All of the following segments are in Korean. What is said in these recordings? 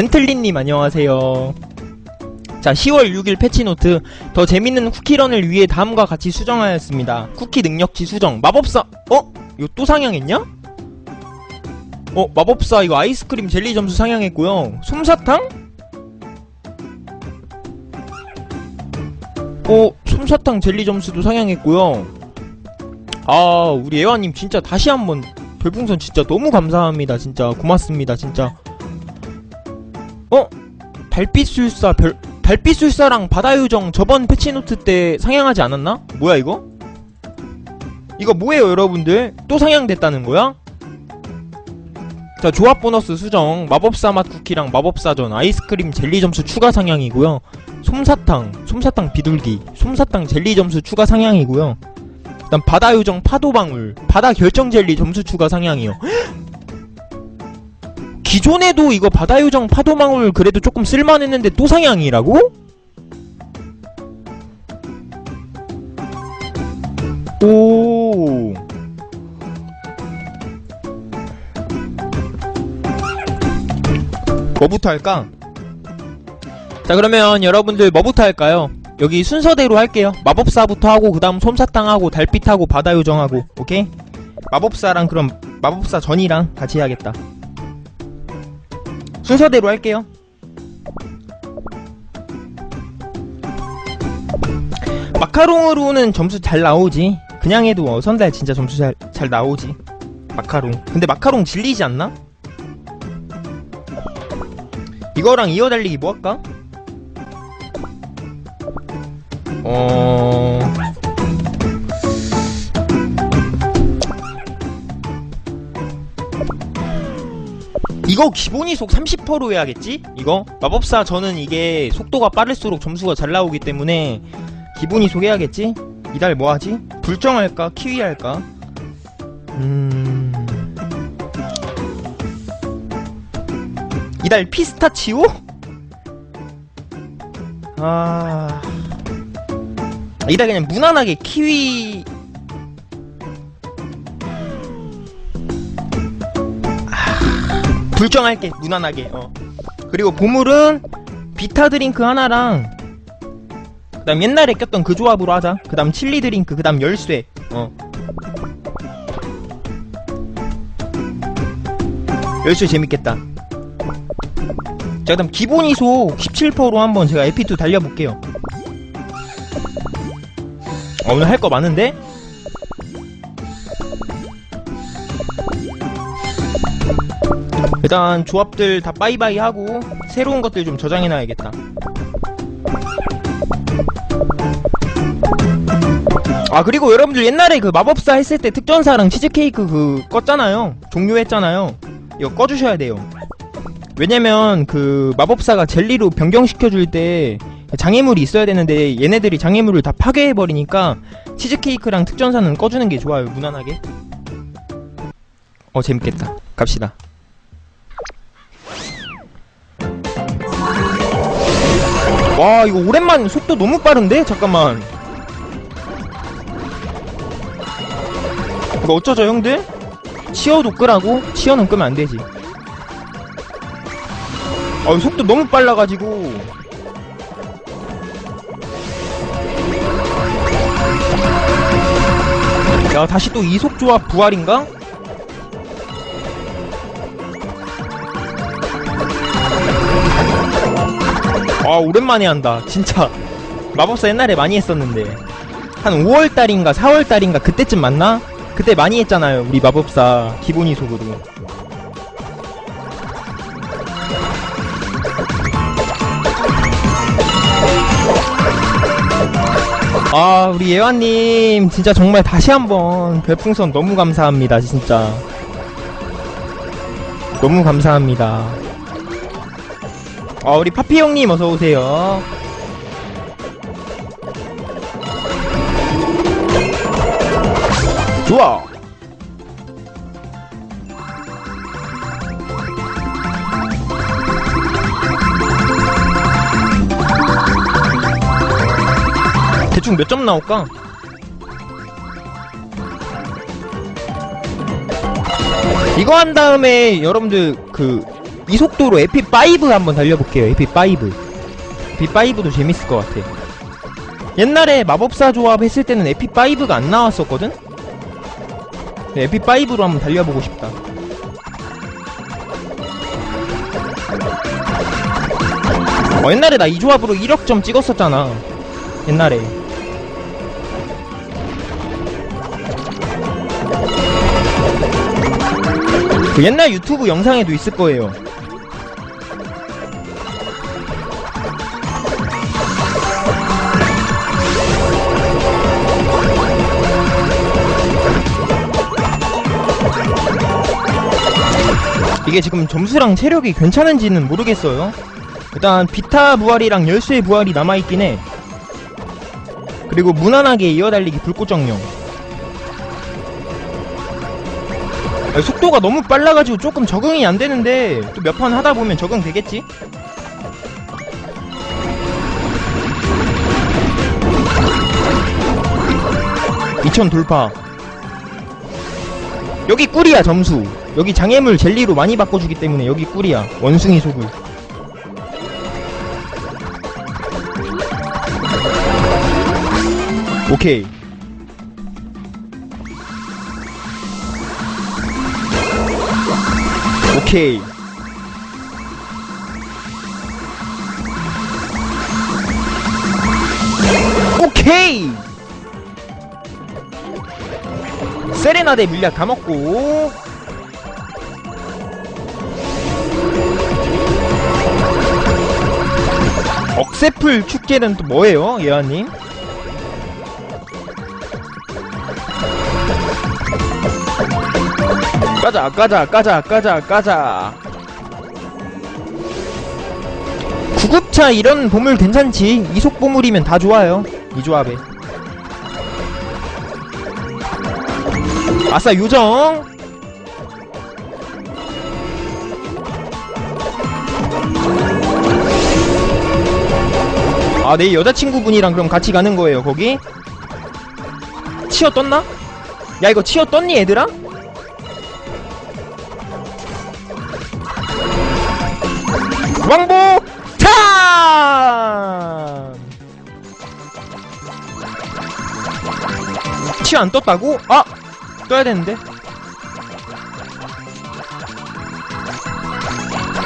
벤틀리님 안녕하세요. 자, 10월 6일 패치노트. 더 재밌는 쿠키런을 위해 다음과 같이 수정하였습니다. 쿠키 능력치 수정. 마법사, 어? 이거 또 상향했냐? 어, 마법사 이거 아이스크림 젤리 점수 상향했고요. 솜사탕? 어, 솜사탕 젤리 점수도 상향했고요. 아, 우리 애화님 진짜 다시 한번 별풍선 진짜 너무 감사합니다. 진짜 고맙습니다. 진짜. 어? 달빛술사 별 달빛술사랑 바다요정 저번 패치노트 때 상향하지 않았나? 뭐야 이거? 이거 뭐예요 여러분들? 또 상향됐다는 거야? 자 조합 보너스 수정 마법사 맛 쿠키랑 마법사전 아이스크림 젤리 점수 추가 상향이고요 솜사탕 솜사탕 비둘기 솜사탕 젤리 점수 추가 상향이고요 그다음 바다 요정 파도 방울 바다 결정 젤리 점수 추가 상향이요 기존에도 이거 바다 요정 파도망울 그래도 조금 쓸만했는데 또 상향이라고? 오. 뭐부터 할까? 자 그러면 여러분들 뭐부터 할까요? 여기 순서대로 할게요. 마법사부터 하고 그 다음 솜사탕하고 달빛하고 바다요정하고 오케이? 마법사랑 그럼 마법사 전이랑 같이 해야겠다. 순서대로 할게요. 마카롱으로는 점수 잘 나오지. 그냥 해도 어, 선달 진짜 점수 잘, 잘 나오지. 마카롱. 근데 마카롱 질리지 않나? 이거랑 이어 달리기 뭐 할까? 어... 이거 기본이 속 30%로 해야겠지? 이거? 마법사 저는 이게 속도가 빠를수록 점수가 잘 나오기 때문에 기본이 속 해야겠지? 이달 뭐 하지? 불정할까? 키위 할까? 음... 이달 피스타치오? 아... 이달 그냥 무난하게 키위 불정할게 무난하게. 어. 그리고 보물은 비타 드링크 하나랑 그 다음 옛날에 꼈던 그 조합으로 하자. 그 다음 칠리 드링크 그 다음 열쇠. 어. 열쇠 재밌겠다. 자 그다음 기본 이속 17%로 한번 제가 에피2 달려볼게요. 어, 오늘 할 거 많은데 일단 조합들 다 빠이바이 하고 새로운 것들 좀 저장해놔야겠다. 아 그리고 여러분들 옛날에 그 마법사 했을 때 특전사랑 치즈케이크 그 껐잖아요. 종료했잖아요. 이거 꺼주셔야 돼요. 왜냐면 그 마법사가 젤리로 변경시켜줄 때 장애물이 있어야 되는데 얘네들이 장애물을 다 파괴해버리니까 치즈케이크랑 특전사는 꺼주는 게 좋아요 무난하게. 어 재밌겠다. 갑시다 와 이거 오랜만 속도 너무 빠른데? 잠깐만 이거 어쩌죠 형들? 치어도 끄라고? 치어는 끄면 안되지 아 속도 너무 빨라가지고 야 다시 또 이속 조합 부활인가? 아 오랜만에 한다. 진짜. 마법사 옛날에 많이 했었는데. 한 5월달인가 4월달인가 그때쯤 맞나? 그때 많이 했잖아요 우리 마법사 기본 이 속으로. 아 우리 예완님 진짜 정말 다시 한번 별풍선 너무 감사합니다 진짜. 너무 감사합니다 아 우리 파피 형님 어서 오세요. 좋아. 대충 몇 점 나올까? 이거 한 다음에 여러분들 그 이 속도로 에피5 한번 달려볼게요 에피5 에피5도 재밌을 것 같아 옛날에 마법사 조합 했을 때는 에피5가 안 나왔었거든? 네, 에피5로 한번 달려보고 싶다 어, 옛날에 나 이 조합으로 1억 점 찍었었잖아 옛날에 그 옛날 유튜브 영상에도 있을 거예요. 이게 지금 점수랑 체력이 괜찮은지는 모르겠어요. 일단 비타 부활이랑 열쇠 부활이 남아있긴 해. 그리고 무난하게 이어달리기 불꽃정령. 아, 속도가 너무 빨라가지고 조금 적응이 안 되는데 또 몇 판 하다 보면 적응 되겠지? (2000) 돌파 여기 꿀이야 점수 여기 장애물 젤리로 많이 바꿔주기 때문에 여기 꿀이야 원숭이 소굴 오케이 오케이. 오케이. 세레나데 물약 다 먹고. 억새풀 축제는 또 뭐예요, 예아님? 까자 까자 까자 까자 까자. 구급차 이런 보물 괜찮지? 이속 보물이면 다 좋아요 이 조합에. 아싸 요정 아 내 여자친구분이랑 그럼 같이 가는 거예요 거기 치어 떴나? 야 이거 치어 떴니 얘들아? 왕복 참! 치안 떴다고? 아! 떠야 되는데?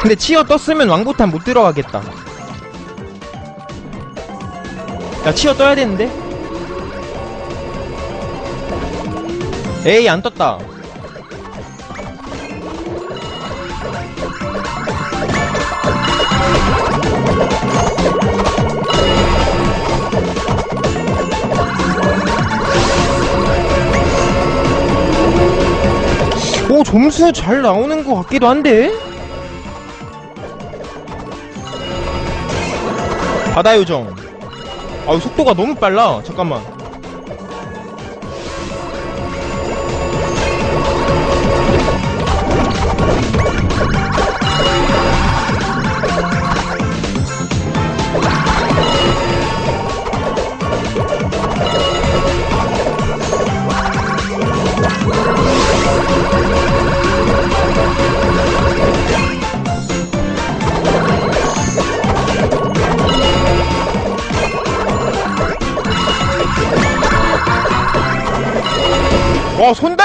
근데 치어 떴으면 왕보탄 못 들어가겠다. 야, 치어 떠야 되는데? 에이, 안 떴다. 오 점수 잘 나오는 것 같기도 한데 바다 요정 아우 속도가 너무 빨라. 잠깐만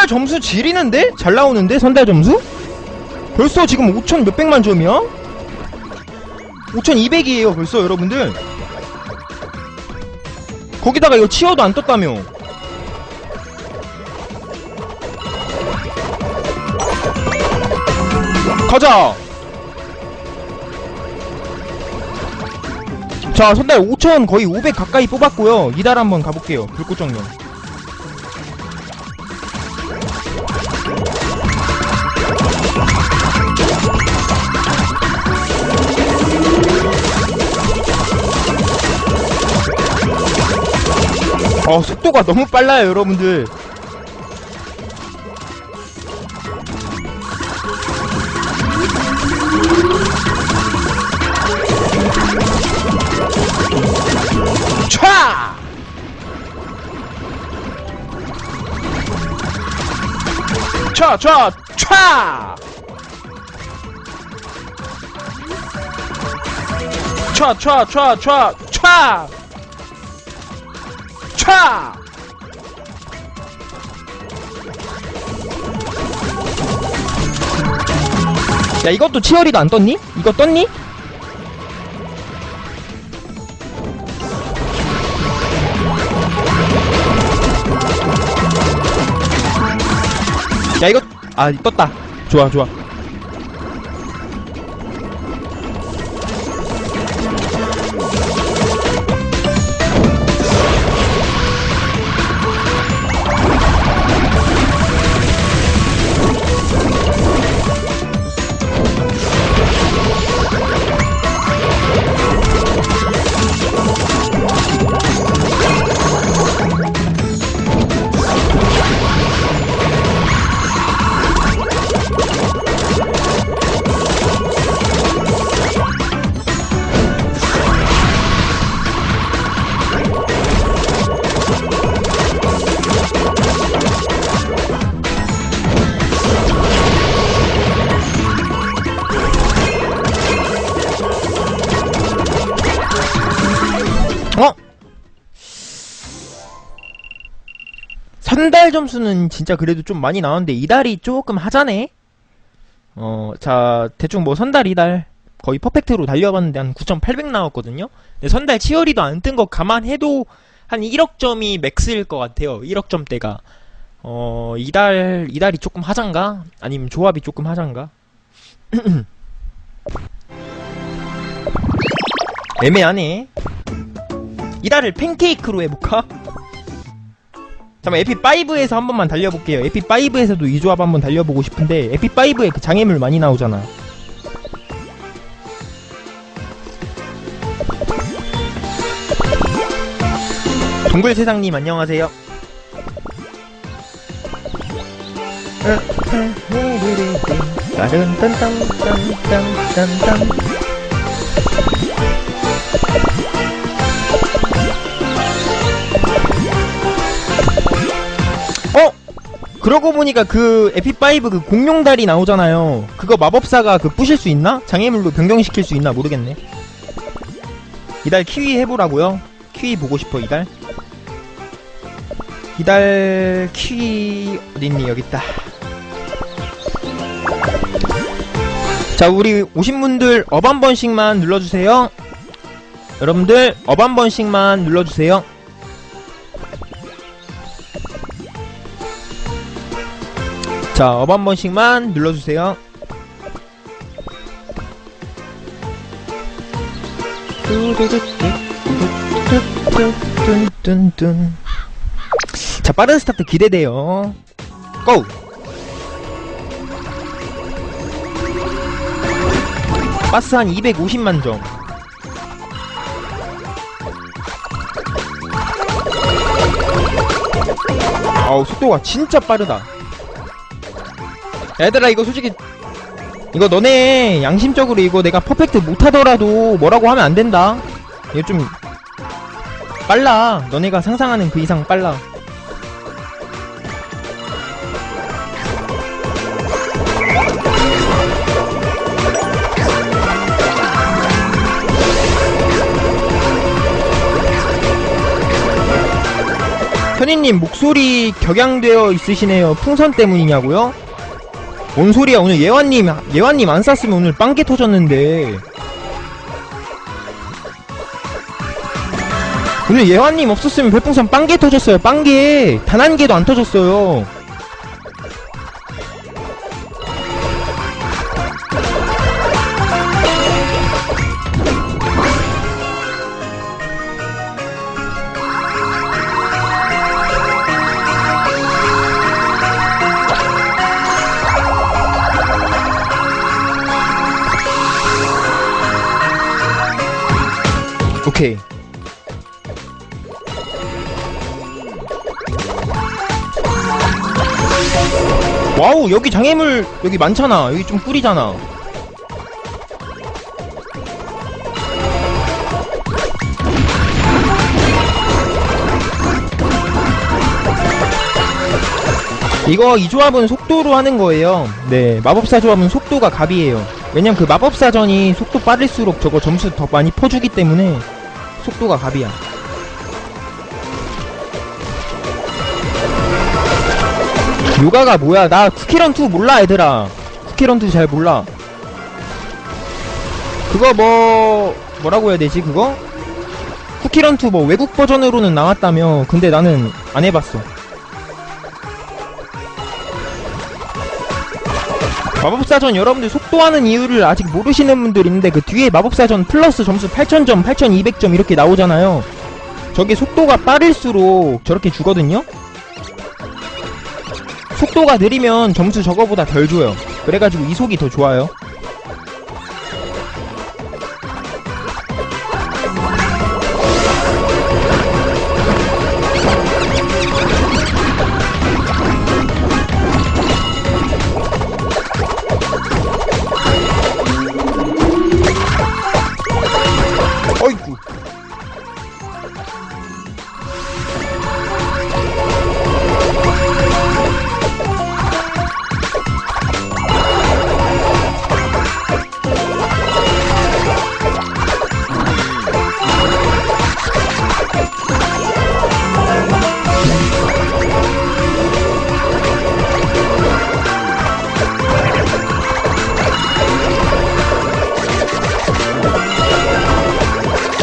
점수 지리는데? 잘 나오는데? 선달 점수? 벌써 지금 5천 몇백만 점이야? 5,200이에요 벌써 여러분들. 거기다가 이거 치어도 안 떴다며. 가자! 자 선달 5천 거의 500 가까이 뽑았고요. 이달 한번 가볼게요. 불꽃정령 어 속도가 너무 빨라요 여러분들 촤! 촤! 촤! 촤! 촤, 촤, 촤, 촤, 촤! 촤! 야, 이것도 치어리도 안 떴니? 이거 떴니? 야, 이거, 아, 떴다. 좋아, 좋아. 선달 점수는 진짜 그래도 좀 많이 나왔는데 이달이 조금 하자네. 어, 자 대충 뭐 선달 이달 거의 퍼펙트로 달려봤는데 한 9,800 나왔거든요. 근데 선달 치어리도 안 뜬 거 감안해도 한 1억 점이 맥스일 것 같아요. 1억 점대가. 어, 이달 이달이 조금 하장가? 아니면 조합이 조금 하장가? 애매하네. 이달을 팬케이크로 해볼까? 잠깐만 에피5에서 한 번만 달려볼게요 에피5에서도 이 조합 한번 달려보고 싶은데 에피5에 그 장애물 많이 나오잖아 동글세상님 안녕하세요 딴딴딴딴딴딴딴 그러고 보니까 그 에피5 그 공룡다리 나오잖아요. 그거 마법사가 그 부실 수 있나? 장애물로 변경시킬 수 있나 모르겠네. 이달 키위 해보라고요? 키위 보고 싶어 이달. 이달 키위 어딨니 여기 있다. 자 우리 오신 분들 업 한 번씩만 눌러주세요. 여러분들 업 한 번씩만 눌러주세요. 자, 업 한 번씩만 눌러주세요. 자, 빠른 스타트 기대돼요. 고! 빠스 한 250만 점. 아우, 속도가 진짜 빠르다. 얘들아 이거 솔직히 이거 너네 양심적으로 이거 내가 퍼펙트 못하더라도 뭐라고 하면 안 된다. 이거 좀 빨라. 너네가 상상하는 그 이상 빨라. 현이님 목소리 격양되어 있으시네요. 풍선 때문이냐고요? 뭔 소리야? 오늘 예완님 예완님 안 쐈으면 오늘 빵개 터졌는데. 오늘 예완님 없었으면 별풍선 빵개 터졌어요 빵개. 단 한 개도 안 터졌어요 오케이. 와우 여기 장애물 여기 많잖아. 여기 좀 꿀이잖아. 이거 이 조합은 속도로 하는 거예요. 네 마법사 조합은 속도가 갑이에요. 왜냐면 그 마법사전이 속도 빠를수록 저거 점수 더 많이 퍼주기 때문에 속도가 갑이야. 요가가 뭐야? 나 쿠키런2 몰라, 얘들아. 쿠키런2 잘 몰라. 그거 뭐, 뭐라고 해야 되지, 그거? 쿠키런2 뭐 외국 버전으로는 나왔다며. 근데 나는 안 해봤어. 마법사전 여러분들 속도하는 이유를 아직 모르시는 분들 있는데 그 뒤에 마법사전 플러스 점수 8000점, 8200점 이렇게 나오잖아요. 저게 속도가 빠를수록 저렇게 주거든요? 속도가 느리면 점수 저거보다 덜 줘요. 그래가지고 이 속이 더 좋아요.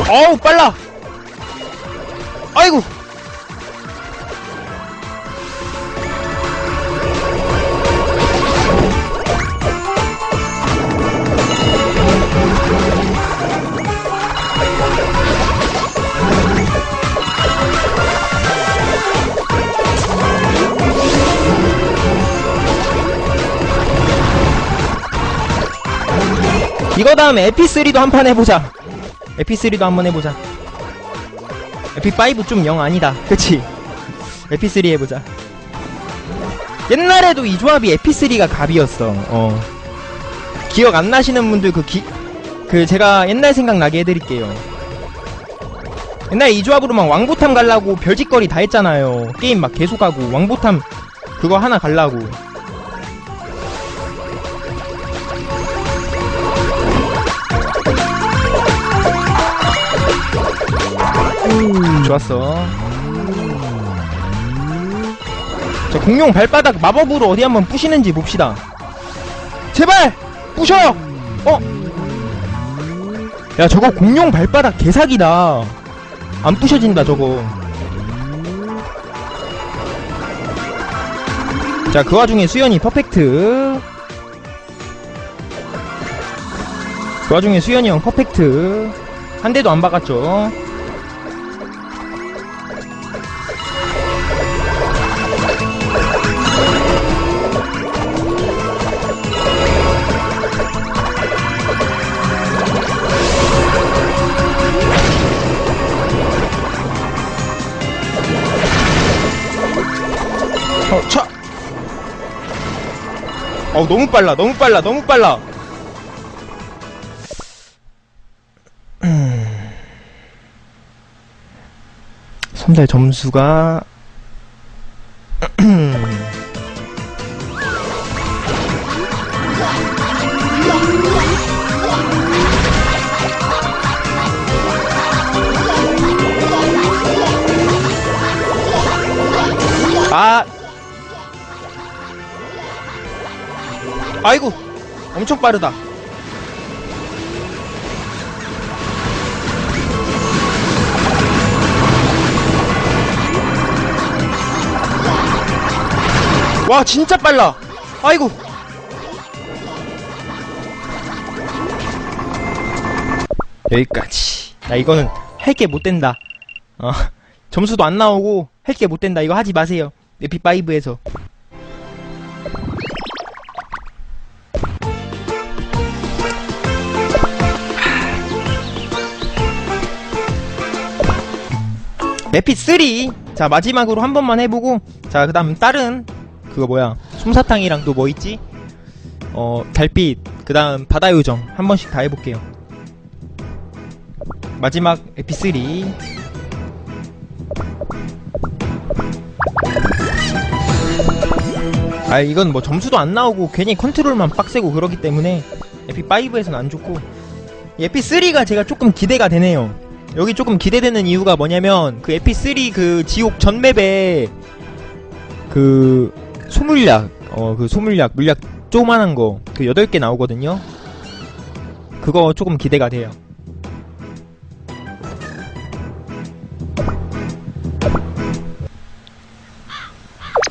어우 빨라 이거 다음에 에피3도 한 판 해보자. 에피3도 한번 해보자. 에피5 좀 영 아니다. 그치? 에피3 해보자. 옛날에도 이 조합이 에피3가 갑이었어. 어. 기억 안 나시는 분들 그 기, 그 제가 옛날 생각나게 해드릴게요. 옛날에 이 조합으로 막 왕보탐 갈라고 별짓거리 다 했잖아요. 게임 막 계속하고 왕보탐 그거 하나 갈라고 좋았어. 자, 공룡 발바닥 마법으로 어디 한번 부시는지 봅시다. 제발! 부셔! 어? 야, 저거 공룡 발바닥 개사기다. 안 부셔진다, 저거. 자, 그 와중에 수연이 퍼펙트. 그 와중에 수연이 형 퍼펙트. 한 대도 안 박았죠. 어, 너무 빨라, 너무 빨라, 너무 빨라! 음. 선달 점수가, 아이고! 엄청 빠르다. 와, 진짜 빨라! 아이고! 여기까지. 야, 이거는 할 게 못 된다. 어, 점수도 안 나오고 할 게 못 된다. 이거 하지 마세요. 에피5에서. 에피3! 자, 마지막으로 한 번만 해보고, 자, 그 다음 다른, 그거 뭐야, 솜사탕이랑 또 뭐 있지? 어, 달빛, 그 다음 바다 요정, 한 번씩 다 해볼게요. 마지막 에피3. 아, 이건 뭐 점수도 안 나오고 괜히 컨트롤만 빡세고 그러기 때문에 에피5에서는 안 좋고 이 에피3가 제가 조금 기대가 되네요 여기 조금 기대되는 이유가 뭐냐면 그 에피3 그 지옥 전 맵에 그 소물약 어 그 소물약 물약 조그만한 거 그 8개 나오거든요. 그거 조금 기대가 돼요.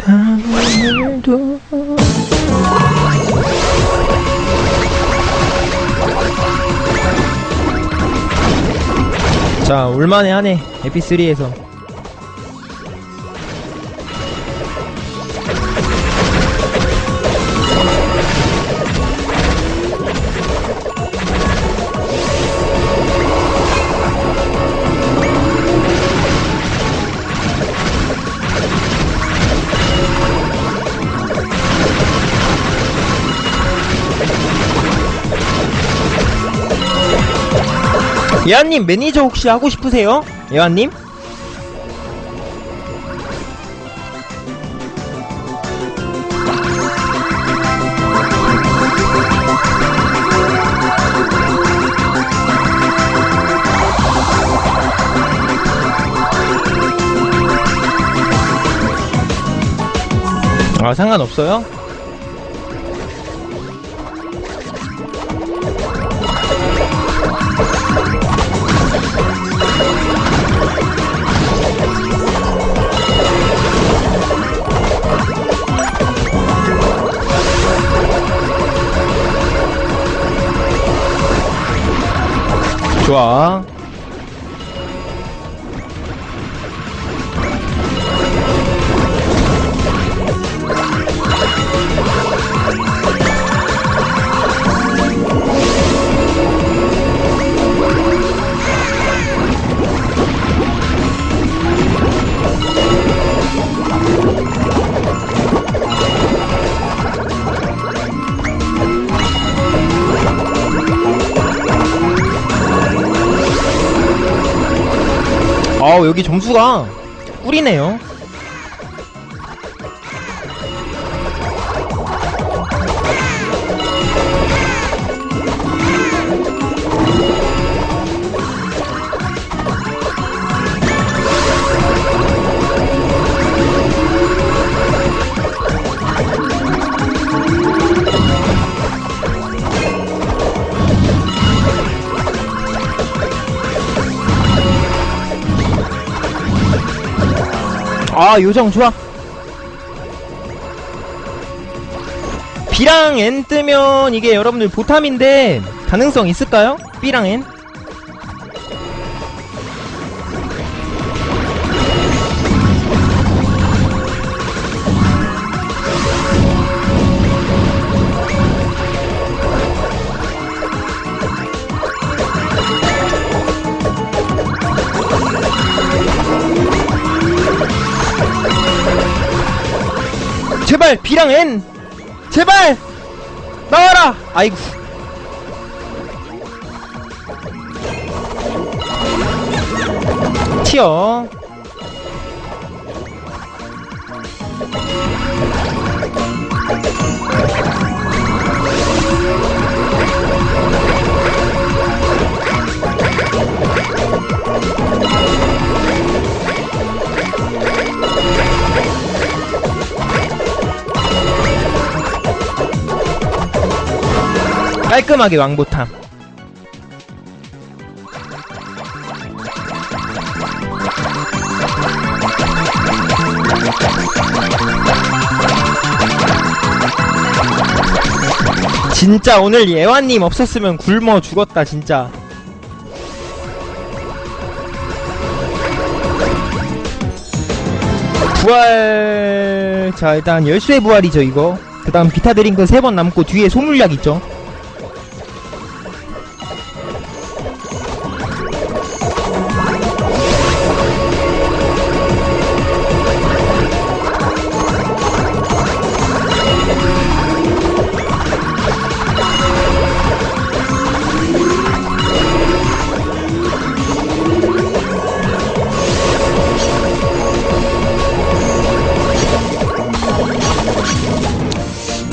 오늘도 자 올만해 하네 에피3에서 예안님 매니저 혹시 하고 싶으세요? 예안님? 아 상관없어요? 좋아. 아우 여기 점수가 꿀이네요. 아 요정 좋아 B랑 N 뜨면 이게 여러분들 보탐인데 가능성 있을까요? B랑 N? 제발 B랑 N. 제발 나와라. 아이고. 튀어 깔끔하게 왕보탐. 진짜 오늘 예완님 없었으면 굶어 죽었다 진짜. 부활. 자 일단 열쇠 부활이죠 이거. 그 다음 비타 드링크 3번 남고 뒤에 소물약 있죠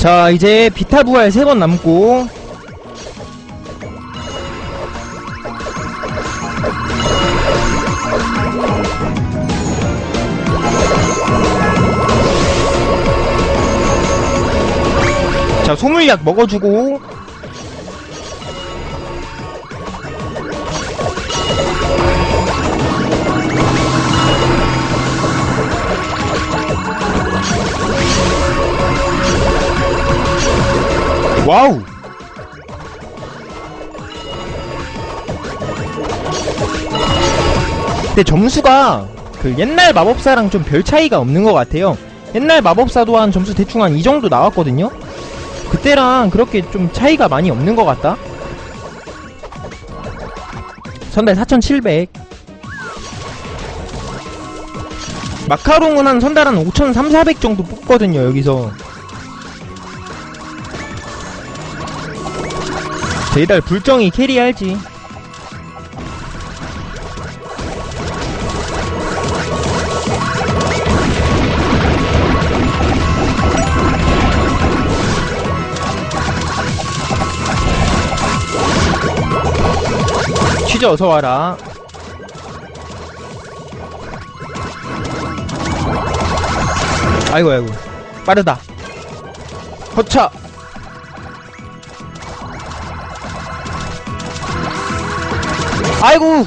자 이제 비타 부활 3번 남고. 자 소물약 먹어주고. 와우 근데 점수가 그 옛날 마법사랑 좀 별 차이가 없는 것 같아요. 옛날 마법사도 한 점수 대충 한 이 정도 나왔거든요? 그때랑 그렇게 좀 차이가 많이 없는 것 같다? 선달 4,700. 마카롱은 한 선달 한 5,300, 400 정도 뽑거든요, 여기서. 제이달 불정이 캐리할지. 취재 어서 와라. 아이고 아이고 빠르다. 허차. 아이고.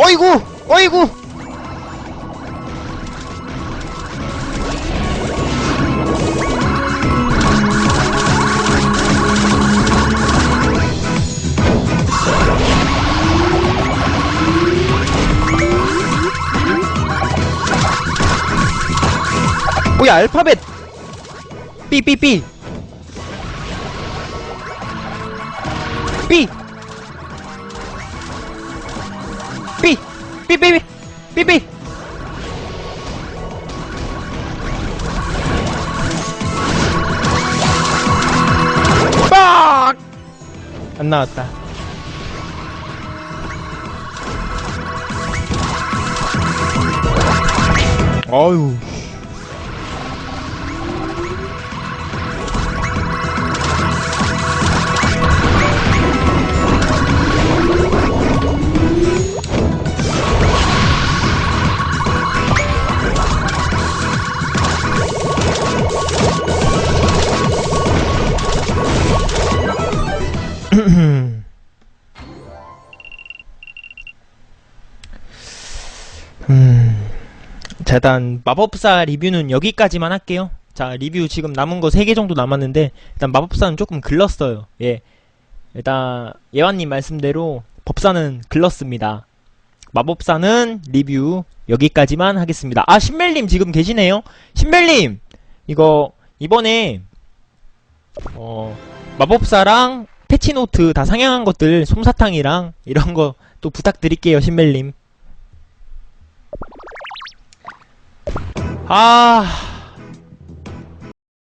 어이구 어이구 뭐야 알파벳 삐삐삐. 삐. 삐. 삐삐삐. 삐삐. 빡! 안 나왔다. 어휴 일단 마법사 리뷰는 여기까지만 할게요. 자, 리뷰 지금 남은 거 3개 정도 남았는데, 일단 마법사는 조금 글렀어요. 예. 일단, 예완님 말씀대로 법사는 글렀습니다. 마법사는 리뷰 여기까지만 하겠습니다. 아, 신멜님 지금 계시네요? 신멜님! 이거, 이번에, 어, 마법사랑 패치노트 다 상향한 것들, 솜사탕이랑 이런 거 또 부탁드릴게요, 신멜님. 아,